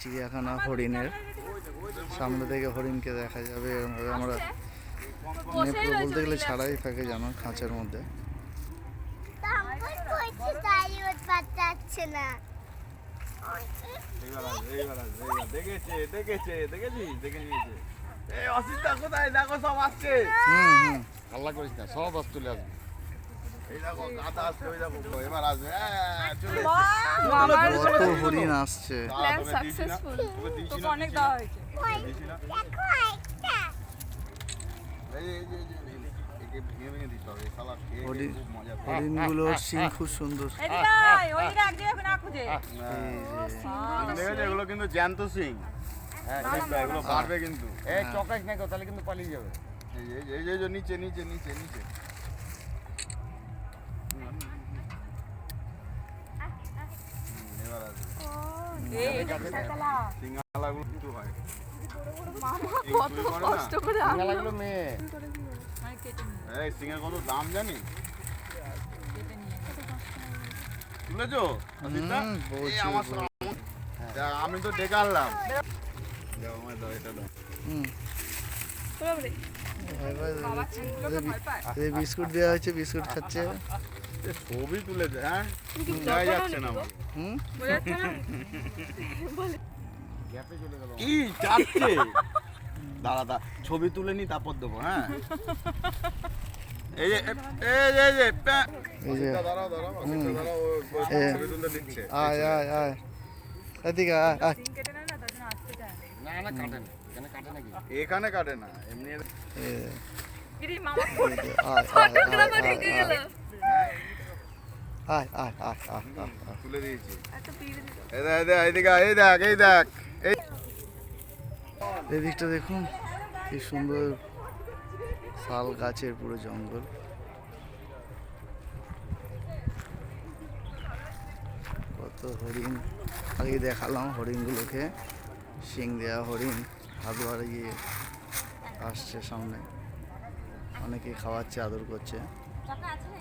চিড়িয়াখানা হরিণের সামনে থেকে হরিণকে দেখা যাবে। এরমভাবে আমরা মানে পুরো বলতে গেলে ছাড়াই থাকে জানো খাঁচার মধ্যে। সব আসছে। হুম হুম। হাল্লা করিস না সব বাস চলে আসবে। কত হরিণ আসছে। না? না, অনেক দেওয়া হয়েছে। না? খুব সিং সুন্দর। না হ্যাঁ। এগুলো কিন্তু জ্যান্ত সিং। হ্যাঁ এগুলো বাড়বে কিন্তু। এই চকাইস না কেউ তাহলে কিন্তু পালিয়ে যাবে। এই যে, নিচে নিচে নিচে নিচে। সিঙ্গালাগুলো কিন্তু হয়। মামা কত মেয়ে। এই দাম জানি? কেটে নিয়ে। তুলেছো অসিতদা? হুম, এই প্রচুর, আমার সব- যা, আমি তো ডেকে আনলাম বিস্কুট দেওয়া হয়েছে বিস্কুট খাচ্ছে। ছবি তুলেছে হ্যাঁ? যাচ্ছে না। হুম? বোঝা যাচ্ছে না? গ্যাপে চলে গেল। কি চাচ্ছে দাঁড়া দা ছবি তুলে নি তারপর দেবো হ্যাঁ? এই যে এই যে এই যে এই যে। দাঁড়াও দাঁড়াও দাঁড়াও ও ও এ। ছবি তুলতে দিচ্ছে। আয় আয় আয়। এদিকে আয় আয়। সিং কেটে নেয় না, তার জন্য আসতে চায় না। না না কাটে না। এখানে কাটে নাকি? এখানে কাটে না এমনি আয়, আয়, আয়, আয়। তুলে দিয়েছি। এই দেখ এই দেখ এই দেখ এই দেখ এই এই দিকটা দেখুন কি সুন্দর শাল গাছের পুরো জঙ্গল। কত হরিণ আগে দেখালাম হরিণগুলোকে। শিং দেওয়া হরিণ হাত গিয়ে আসছে সামনে। অনেকে খাওয়াচ্ছে আদর করছে। টাকা আছে না